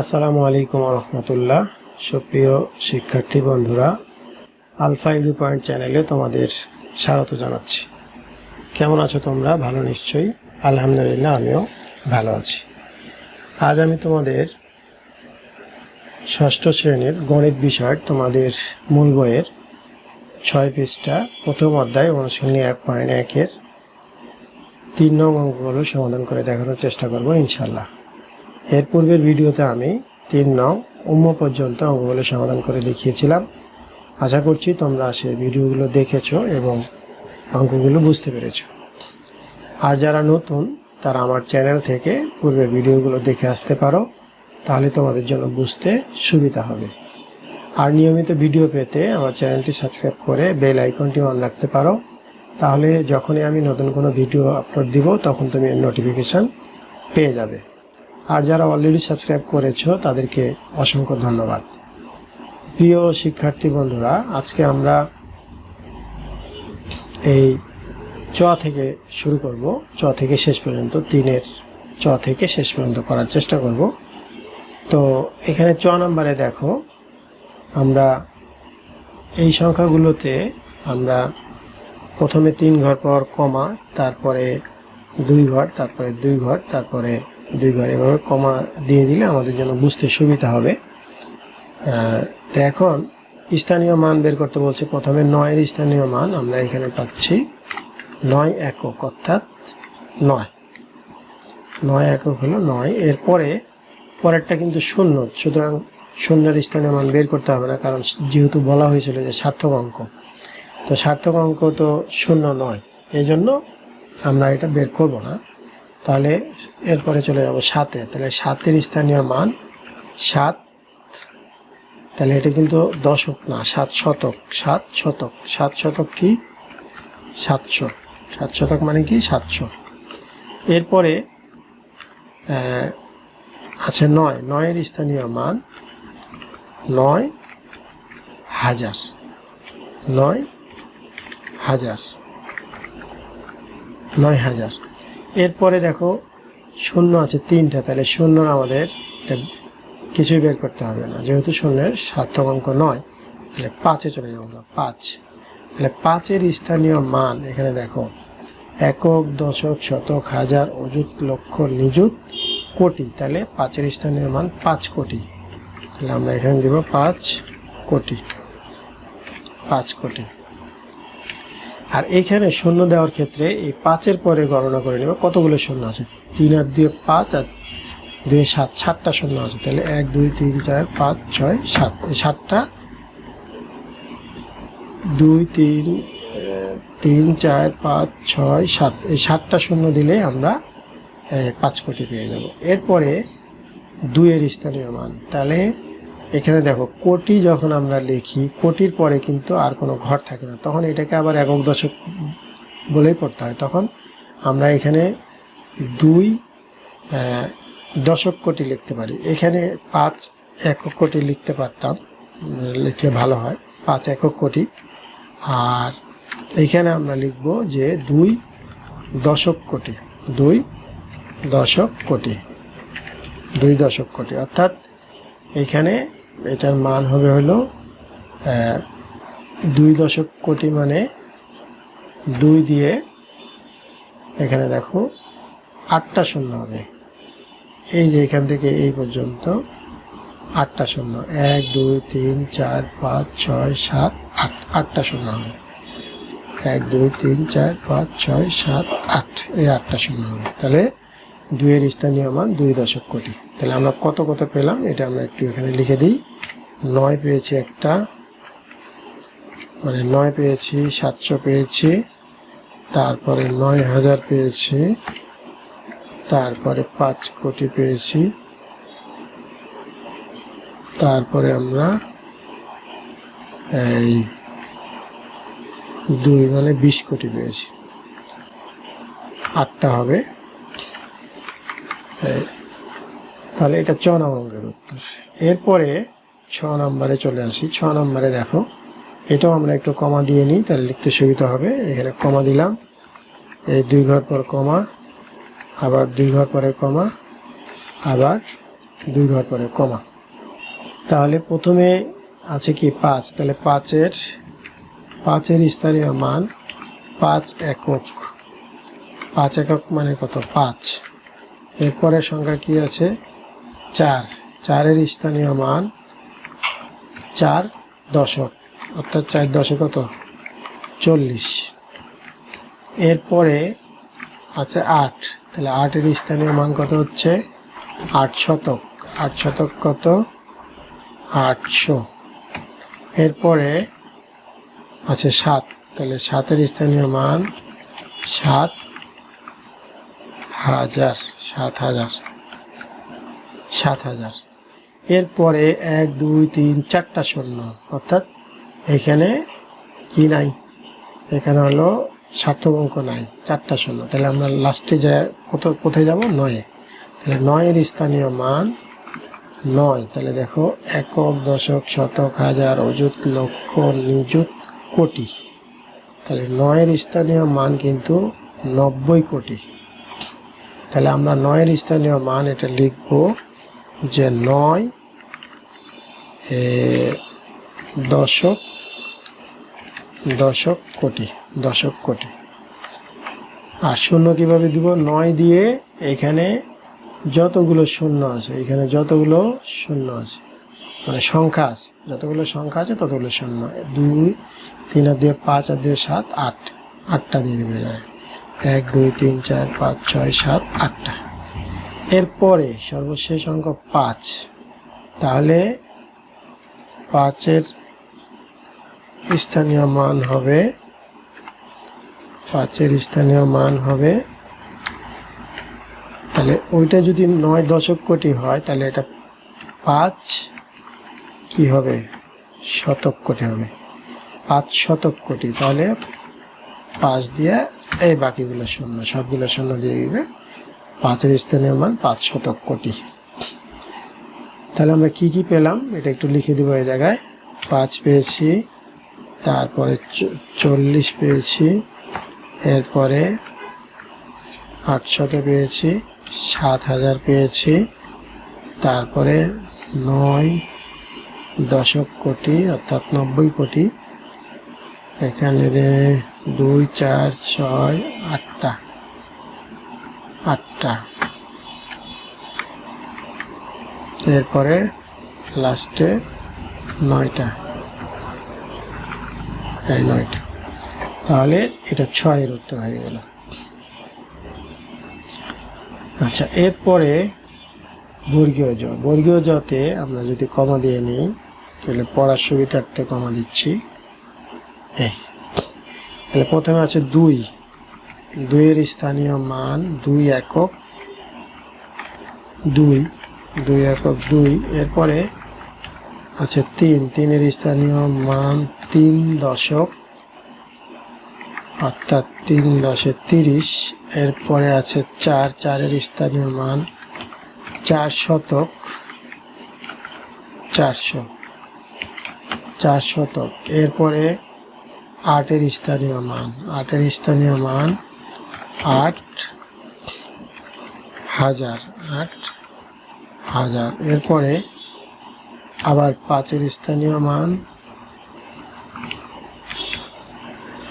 আসসালামু আলাইকুম রহমতুল্লাহ সুপ্রিয় শিক্ষার্থী বন্ধুরা, আলফা ইডু পয়েন্ট চ্যানেলে তোমাদের স্বাগত জানাচ্ছি। কেমন আছো তোমরা? ভালো নিশ্চয়ই? আলহামদুলিল্লাহ, আমিও ভালো আছি। আজ আমি তোমাদের ষষ্ঠ শ্রেণির গণিত বিষয় তোমাদের মূল বইয়ের ছয় পৃষ্ঠা প্রথম অধ্যায় অনুশীলনী এক পয়েন্ট একের তিন নং অঙ্কগুলো সমাধান করে দেখানোর চেষ্টা করব ইনশাল্লাহ এর পূর্বের ভিডিওতে আমি তিন নং উম্ম পর্যন্ত অঙ্কগুলো সমাধান করে দেখিয়েছিলাম। আশা করছি তোমরা সেই ভিডিওগুলো দেখেছ এবং অঙ্কগুলো বুঝতে পেরেছ। আর যারা নতুন, তারা আমার চ্যানেল থেকে পূর্বের ভিডিওগুলো দেখে আসতে পারো, তাহলে তোমাদের জন্য বুঝতে সুবিধা হবে। আর নিয়মিত ভিডিও পেতে আমার চ্যানেলটি সাবস্ক্রাইব করে বেল আইকনটি অন রাখতে পারো। তাহলে যখনই আমি নতুন কোনো ভিডিও আপলোড দিব, তখন তুমি নোটিফিকেশান পেয়ে যাবে। আর যারা অলরেডি সাবস্ক্রাইব করেছ, তাদেরকে অসংখ্য ধন্যবাদ। প্রিয় শিক্ষার্থী বন্ধুরা, আজকে আমরা এই চ থেকে শুরু করব। চ থেকে শেষ পর্যন্ত, তিনের চ থেকে শেষ পর্যন্ত করার চেষ্টা করব। তো এখানে চ নাম্বারে দেখো, আমরা এই সংখ্যাগুলোতে আমরা প্রথমে তিন ঘর পর কমা, তারপরে দুই ঘর, তারপরে দুই ঘর, তারপরে দুই ঘর এভাবে কমা দিয়ে দিলে আমাদের জন্য বুঝতে সুবিধা হবে। তো এখন স্থানীয় মান বের করতে বলছে, প্রথমে নয়ের স্থানীয় মান আমরা এখানে পাচ্ছি। নয় একক, অর্থাৎ নয়। নয় একক হলো নয়। এরপরে পরেরটা কিন্তু শূন্য, সুতরাং শূন্যের স্থানীয় মান বের করতে হবে না, কারণ যেহেতু বলা হয়েছিল যে সার্থক অঙ্ক। তো সার্থক অঙ্ক তো শূন্য নয় এই জন্য আমরা এটা বের করব না। তাহলে এরপরে চলে যাব সাতে। তাহলে সাতের স্থানীয় মান সাত। তাহলে এটা কিন্তু দশক না, সাত শতক সাত শতক। সাত শতক কি? সাতশো। সাত শতক মানে কি? সাতশো। এরপরে আছে নয়। নয়ের স্থানীয় মান নয় হাজার। নয় হাজার। নয় হাজার। এরপরে দেখো, শূন্য আছে তিনটা, তাহলে শূন্য আমাদের কিছুই বের করতে হবে না। যেহেতু শূন্যের সার্থক অঙ্ক নয়, তাহলে পাঁচে চলে যাব পাঁচ। তাহলে পাঁচের স্থানীয় মান এখানে দেখো, একক, দশক, শতক, হাজার, অযুত, লক্ষ, নিযুত, কোটি। তাহলে পাঁচের স্থানীয় মান পাঁচ কোটি। তাহলে আমরা এখানে দিব পাঁচ কোটি। পাঁচ কোটি। আর এখানে শূন্য দেওয়ার ক্ষেত্রে এই পাঁচের পরে গণনা করে নেবে। কতগুলো শূন্য আছে? তিন আর দুই পাঁচ আর দুই সাত। সাতটা শূন্য আছে। তাহলে এক, দুই, তিন, চার, পাঁচ, ছয়, সাত। এই সাতটা দুই, তিন তিন, চার, পাঁচ, ছয়, সাত। এই সাতটা শূন্য দিলে আমরা পাঁচ কোটি পেয়ে যাব। এরপরে দুইয়ের স্থানীয় মান। তাহলে এখানে দেখো, কোটি যখন আমরা লিখি, কোটির পরে কিন্তু আর কোনো ঘর থাকে না। তখন এটাকে আবার একক দশক বলেই পড়তে হয়। তখন আমরা এখানে দুই দশক কোটি লিখতে পারি। এখানে পাঁচ একক কোটি লিখতে পারতাম। লিখলে ভালো হয়, পাঁচ একক কোটি। আর এইখানে আমরা লিখব যে দুই দশক কোটি, দুই দশক কোটি, দুই দশক কোটি। অর্থাৎ এখানে এটার মান হবে হলো দুই দশক কোটি মানে দুই দিয়ে এখানে দেখো আটটা শূন্য হবে। এই যে এখান থেকে এই পর্যন্ত আটটা শূন্য। এক, দুই, তিন, চার, পাঁচ, ছয়, সাত, আট, আটটা শূন্য হবে। এক, দুই, তিন, চার, পাঁচ, ছয়, সাত, আট, এই আটটা শূন্য হবে। তাহলে দুইয়ের স্থানীয় মান দুই দশক কোটি। তাহলে আমরা কত কত পেলাম, এটা আমরা একটু এখানে লিখে দিই। নয় পেয়েছি একটা। মানে নয় পেয়েছি, সাতশো পেয়েছি, তারপরে নয় হাজার পেয়েছি, তারপরে পাঁচ কোটি পেয়েছি। তারপরে আমরা এই দুই মানে বিশ কোটি পেয়েছি। আটটা হবে। তাহলে এটা ছ নম্বরের উত্তর। এরপরে ছ নম্বরে চলে আসি। ছ নম্বরে দেখো, এটাও আমরা একটু কমা দিয়ে নিই, তাহলে লিখতে সুবিধা হবে। এখানে কমা দিলাম। এই দুই ঘর পর কমা, আবার দুই ঘর পরে কমা, আবার দুই ঘর পরে কমা। তাহলে প্রথমে আছে কি পাঁচ? তাহলে পাঁচের পাঁচের স্থানীয় মান পাঁচ একক। পাঁচ একক মানে কত? পাঁচ। এরপরের সংখ্যা কি আছে? চার। চারের স্থানীয় মান চার দশক, অর্থাৎ চার দশক কত? চল্লিশ। এরপরে আছে আট। তাহলে আটের স্থানীয় মান কত হচ্ছে? আট শতক। আট শতক কত? আটশো। এরপরে আছে সাত। তাহলে সাতের স্থানীয় মান সাত হাজার সাত হাজার সাত হাজার। এরপরে এক, দুই, তিন, চারটা শূন্য। অর্থাৎ এখানে কি নাই? এখানে হলো সার্থক অঙ্ক নাই, চারটা শূন্য। তাহলে আমরা লাস্টে যা কত, কোথায় যাব? নয়ে। তাহলে নয়ের স্থানীয় মান নয়। তাহলে দেখো, একক, দশক, শতক, হাজার, অযুত, লক্ষ, নিযুত, কোটি। তাহলে নয়ের স্থানীয় মান কিন্তু নব্বই কোটি। তাহলে আমরা নয়ের স্থানীয় মান এটা লিখব যে নয় দশক দশক কোটি দশক কোটি। আর শূন্য কীভাবে দিব? নয় দিয়ে এখানে যতগুলো শূন্য আছে, এখানে যতগুলো শূন্য আছে মানে সংখ্যা আছে, যতগুলো সংখ্যা আছে ততগুলো শূন্য। দুই, তিন আর দুই পাঁচ আর দুই সাত, আট। আটটা দিয়ে দেবে এক, দুই, তিন, চার, পাঁচ, ছয়, সাত, আটটা। এরপরে সর্বশেষ অঙ্ক পাঁচ। তাহলে পাঁচের স্থানীয় মান হবে, পাঁচের স্থানীয় মান হবে, তাহলে ওইটা যদি নয় দশক কোটি হয়, তাহলে এটা পাঁচ কি হবে? শতক কোটি হবে। পাঁচ শতক কোটি, তাহলে পাঁচ দিয়ে এই বাকিগুলো শূন্য, সবগুলো শূন্য দিয়ে দিবে পাঁচের স্থানীয় মান পাঁচ শতক কোটি। তাহলে আমরা কি কি পেলাম? এটা একটু লিখে দেবো এই জায়গায়। পাঁচ পেয়েছি, তারপরে চল্লিশ পেয়েছি, এরপরে আটশত পেয়েছি, সাত হাজার পেয়েছি, তারপরে নয় দশক কোটি, অর্থাৎ নব্বই কোটি। এখানে দুই, চার, ছয়, আটটা। আটটা। এরপরে লাস্টে নয়টা। এই নয়টা। তাহলে এটা ছয়ের উত্তর হয়ে গেল। আচ্ছা এরপরে বর্গীয় জ। বর্গীয় জতে আমরা যদি কমা দিয়ে নিই, তাহলে পড়ার সুবিধার্থে কমা দিচ্ছি। এই। তাহলে প্রথমে আছে দুই। দুইয়ের স্থানীয় মান দুই একক দুই। দুই একক দুই। এরপরে আছে তিন। তিনের স্থানীয় মান তিন দশক, অর্থাৎ তিন দশে তিরিশ। এরপরে আছে চার। চারের স্থানীয় মান চার শতক চারশো চার শতক। এরপরে আটের স্থানীয় মান, আটের স্থানীয় মান আট হাজার। আট হাজার। এরপরে আবার পাঁচের স্থানীয় মান।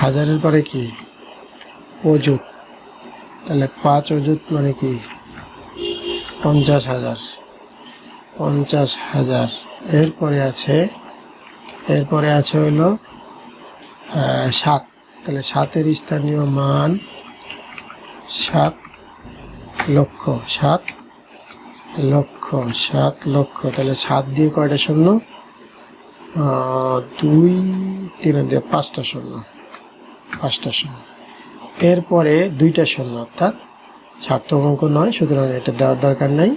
হাজারের পরে কি? অযুত। তাহলে পাঁচ অযুত মানে কি? পঞ্চাশ হাজার। পঞ্চাশ হাজার। এরপরে আছে এরপরে আছে হলো সাত। তাহলে সাতের স্থানীয় মান সাত লক্ষ। সাত লক্ষ, সাত লক্ষ, তাহলে সাত দিয়ে কয়টা শূন্য? দুই, তিন দিয়ে পাঁচটা শূন্য। পাঁচটা শূন্য। এরপরে দুইটা শূন্য, অর্থাৎ সার্থক অঙ্ক নয়, সুতরাং এটা দেওয়ার দরকার নাই।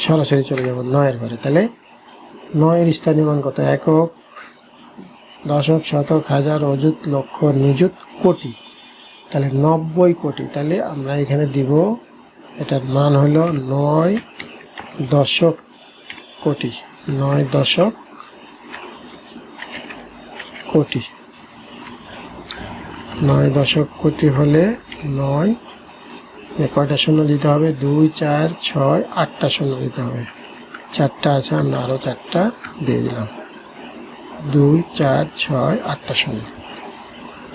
সরাসরি চলে যাব নয়ের ঘরে। তাহলে নয়ের স্থানীয় মান কত? একক, দশক, শতক, হাজার, অযুত, লক্ষ, নিযুত, কোটি। তাহলে নব্বই কোটি। তাহলে আমরা এখানে দিব, এটার মান হলো নয় দশক কোটি, নয় দশক কোটি। নয় দশক কোটি হলে নয় কয়টা শূন্য দিতে হবে? দুই, চার, ছয়, আটটা শূন্য দিতে হবে। চারটা আছে, আমরা আরও চারটা দিয়ে দিলাম। দুই, চার, ছয়, আটটা শূন্য।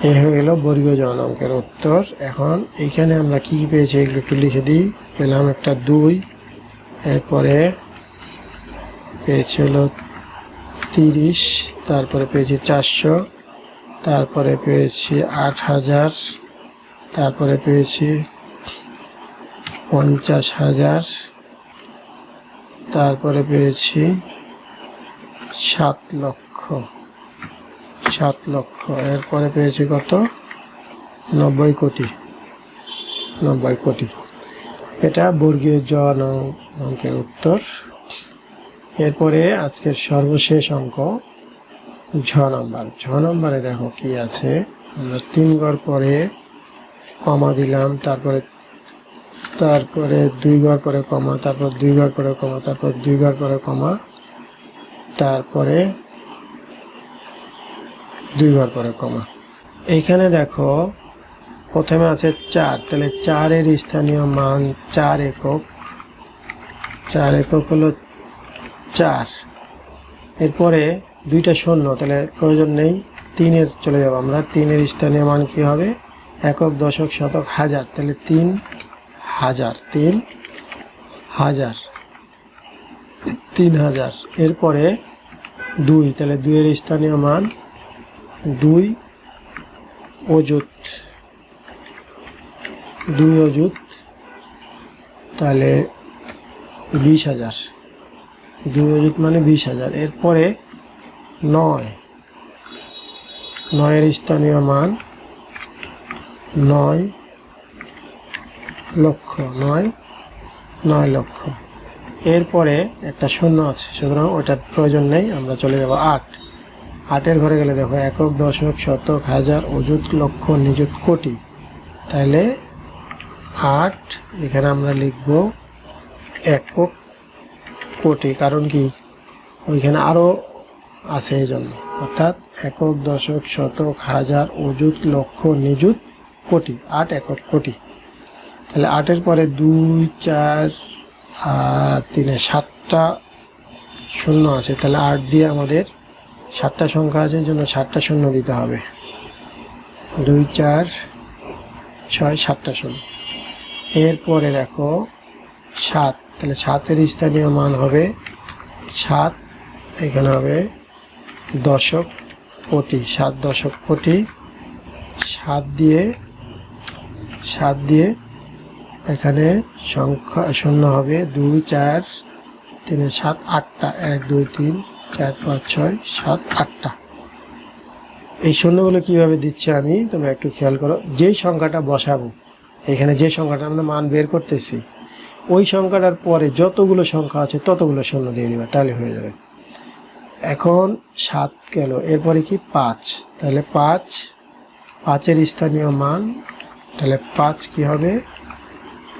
এই হয়ে গেল বর্গীয় জন অঙ্কের উত্তর। এখন এইখানে আমরা কি কি পেয়েছি? এগুলো একটু লিখে দিই। পেলাম একটা দুই এরপরে পেয়েছি হলো তিরিশ, তারপরে পেয়েছি চারশো, তারপরে পেয়েছি আট হাজার, তারপরে পেয়েছি পঞ্চাশ হাজার, তারপরে পেয়েছি সাত লক্ষ সাত লক্ষ। এরপরে পেয়েছি কত? নব্বই কোটি নব্বই কোটি। এটা বর্গীয় জ নং অঙ্কের উত্তর। এরপরে আজকের সর্বশেষ অঙ্ক, ঝ নম্বর। ঝ নম্বরে দেখো কি আছে। আমরা তিন ঘর পরে কমা দিলাম, তারপরে তারপরে দুই ঘর পরে কমা, তারপর দুই ঘর পরে কমা, তারপর দুই ঘর পরে কমা, তারপরে দুই ঘর পরে কমা। এইখানে দেখো, প্রথমে আছে চার, তাহলে চারের স্থানীয় মান চার একক। চার একক হলো চার। এরপরে দুইটা শূন্য, তাহলে প্রয়োজন নেই, তিনের চলে যাব আমরা। তিনের স্থানীয় মান কি হবে? একক, দশক, শতক, হাজার। তাহলে তিন হাজার তিন হাজার তিন হাজার। এরপরে দুই, তাহলে দুইয়ের স্থানীয় মান দুই অযুত দুই অযুত। তাহলে বিশ হাজার। দুই অযুত মানে বিশ হাজার। এরপরে নয়। নয়ের স্থানীয় মান নয় লক্ষ। নয় নয় লক্ষ। এরপরে একটা শূন্য আছে, সুতরাং ওটার প্রয়োজন নেই, আমরা চলে যাব আট। আটের ঘরে গেলে দেখো একক দশক শতক হাজার অযুত লক্ষ নিযুত কোটি। তাহলে আট, এখানে আমরা লিখব একক কোটি, কারণ কি? ওইখানে আরও আছে এই জন্য অর্থাৎ একক দশক শতক হাজার অযুত লক্ষ নিযুত কোটি, আট একক কোটি। তাহলে আটের পরে দুই, চার আর তিনে সাতটা শূন্য আছে। তাহলে আট দিয়ে আমাদের সাতটা সংখ্যা আছে জন্য সাতটা শূন্য দিতে হবে। দুই, চার, ছয়, সাতটা শূন্য। এরপরে দেখো সাত তাহলে সাতের স্থানীয় মান হবে সাত, এখানে হবে দশক কোটি, সাত দশক কোটি, সাত দিয়ে সাত দিয়ে এখানে সংখ্যা শূন্য হবে দুই, চার, তিনে সাত, আটটা, এক, দুই, তিন, চার, পাঁচ, ছয়, সাত, আটটা। এই শূন্যগুলো কীভাবে দিচ্ছে আমি? তোমরা একটু খেয়াল করো। যেই সংখ্যাটা বসাবো, এখানে যে সংখ্যাটা আমরা মান বের করতেছি ওই সংখ্যাটার পরে যতগুলো সংখ্যা আছে ততগুলো শূন্য দিয়ে দিবা, তাহলে হয়ে যাবে। এখন সাত গেল, এরপরে কি? পাঁচ। তাহলে পাঁচ, পাঁচের স্থানীয় মান, তাহলে পাঁচ কি হবে?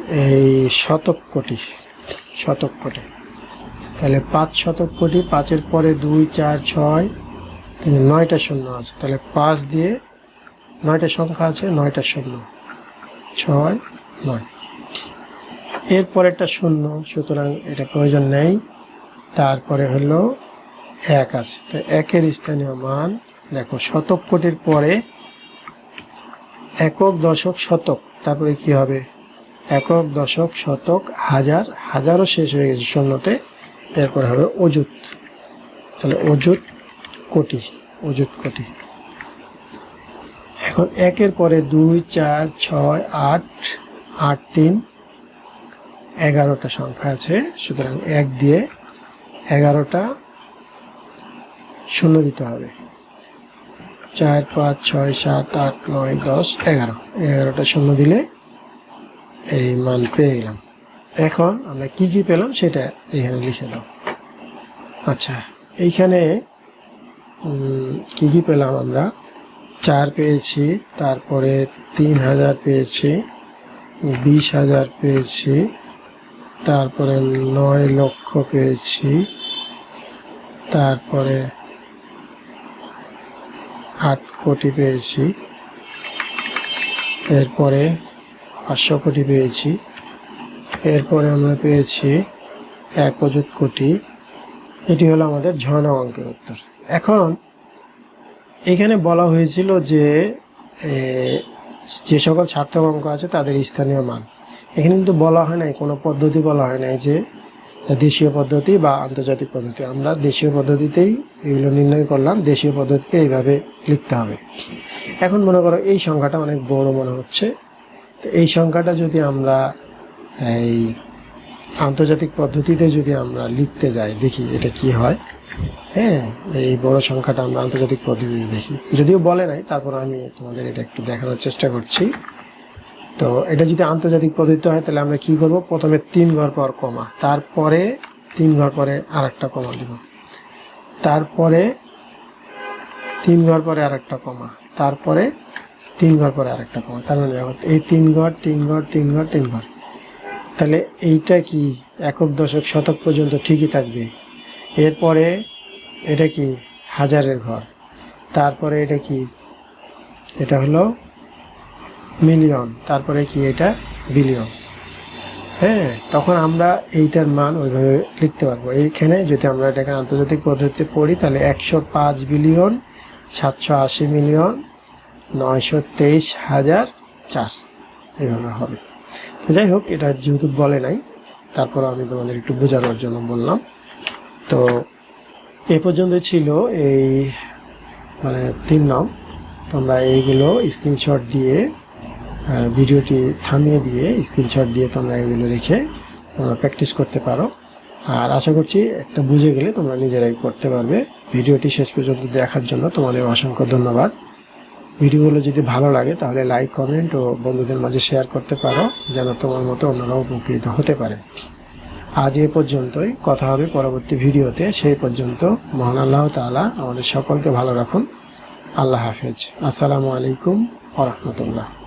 এই শতক কোটি শতক কোটি। তাহলে পাঁচ শতক কোটি, পাঁচের পরে দুই, চার, ছয় তিন নয়টা শূন্য আছে। তাহলে পাঁচ দিয়ে নয়টা সংখ্যা আছে, নয়টা শূন্য। ছয়, নয়। এরপর একটা শূন্য, সুতরাং এটা প্রয়োজন নেই। তারপরে হলো এক আছে। তো একের স্থানীয় মান, দেখো, শতক কোটির পরে একক দশক শতক, তারপরে কি হবে? একক দশক শতক হাজার, হাজারও শেষ হয়ে গেছে শূন্যতে, এরপরে হবে অযুত। তাহলে অযুত কোটি অযুত কোটি। এখন একের পরে দুই, চার, ছয়, আট আট, তিন এগারোটা সংখ্যা আছে, সুতরাং এক দিয়ে এগারোটা শূন্য দিতে হবে। চার, পাঁচ, ছয়, সাত, আট, নয়, দশ, এগারো। এগারোটা শূন্য দিলে এই মান পেয়ে গেলাম। এখন আমরা কি কি পেলাম সেটা এখানে লিখে দাও। আচ্ছা এইখানে কি কি পেলাম আমরা? চার পেয়েছি, তারপরে তিন হাজার পেয়েছি, বিশ হাজার পেয়েছি তারপরে নয় লক্ষ পেয়েছি। তারপরে আট কোটি পেয়েছি। এরপরে পাঁচশো কোটি পেয়েছি। এরপরে আমরা পেয়েছি এক অযুত কোটি। এটি হলো আমাদের ঝর্ণা অঙ্কের উত্তর। এখন এখানে বলা হয়েছিল যে যে সকল সার্থক অঙ্ক আছে তাদের স্থানীয় মান। এখানে কিন্তু বলা হয় নাই, কোনো পদ্ধতি বলা হয় নাই যে দেশীয় পদ্ধতি বা আন্তর্জাতিক পদ্ধতি। আমরা দেশীয় পদ্ধতিতেই এগুলো নির্ণয় করলাম, দেশীয় পদ্ধতিতে এইভাবে লিখতে হবে। এখন মনে করো এই সংখ্যাটা অনেক বড় মনে হচ্ছে। তো এই সংখ্যাটা যদি আমরা এই আন্তর্জাতিক পদ্ধতিতে যদি আমরা লিখতে যাই, দেখি এটা কি হয়। হ্যাঁ এই বড় সংখ্যাটা আমরা আন্তর্জাতিক পদ্ধতিতে দেখি। যদিও বলে নাই, তারপর আমি তোমাদের এটা একটু দেখানোর চেষ্টা করছি। তো এটা যদি আন্তর্জাতিক পদ্ধতি হয়, তাহলে আমরা কি করব? প্রথমে তিন ঘর পর কমা। তারপরে তিন ঘর পরে আর একটা কমা দিব। তারপরে তিন ঘর পরে আর একটা কমা। তারপরে তিন ঘর পরে আর একটা কমা। তার মানে এই তিন ঘর তিন ঘর তিন ঘর তিন ঘর। তাহলে এইটা কি? একক দশক শতক পর্যন্ত ঠিকই থাকবে। এরপরে এটা কি? হাজারের ঘর। তারপরে এটা কি? এটা হলো মিলিয়ন, তারপরে কি এটা বিলিয়ন। হ্যাঁ তখন আমরা এইটার মান ওইভাবে লিখতে পারব। এইখানে যদি আমরা এটাকে আন্তর্জাতিক পদ্ধতিতে পড়ি, তাহলে একশো পাঁচ বিলিয়ন, সাতশো আশি মিলিয়ন, নয়শো তেইশ হাজার চার। এইভাবে হবে। তো যাই হোক, এটা যেহেতু বলে নাই, তারপর আমি তোমাদের একটু বোঝানোর জন্য বললাম। তো এ পর্যন্ত ছিল এই মানে তিন নাম তোমরা এইগুলো স্ক্রিনশট দিয়ে ভিডিওটি থামিয়ে দিয়ে স্ক্রিনশট দিয়ে তোমরা এগুলো রেখে, তোমরা প্র্যাকটিস করতে পারো। আর আশা করছি একটা বুঝে গেলে তোমরা নিজেরাই করতে পারবে। ভিডিওটি শেষ পর্যন্ত দেখার জন্য তোমাদের অসংখ্য ধন্যবাদ। ভিডিওগুলো যদি ভালো লাগে, তাহলে লাইক কমেন্ট ও বন্ধুদের মাঝে শেয়ার করতে পারো, যেন তোমার মতো অন্যরাও উপকৃত হতে পারে। আজ এ পর্যন্তই। কথা হবে পরবর্তী ভিডিওতে। সেই পর্যন্ত মহান আল্লাহ তাআলা আমাদের সকলকে ভালো রাখুন। আল্লাহ হাফেজ। আসসালামু আলাইকুম আ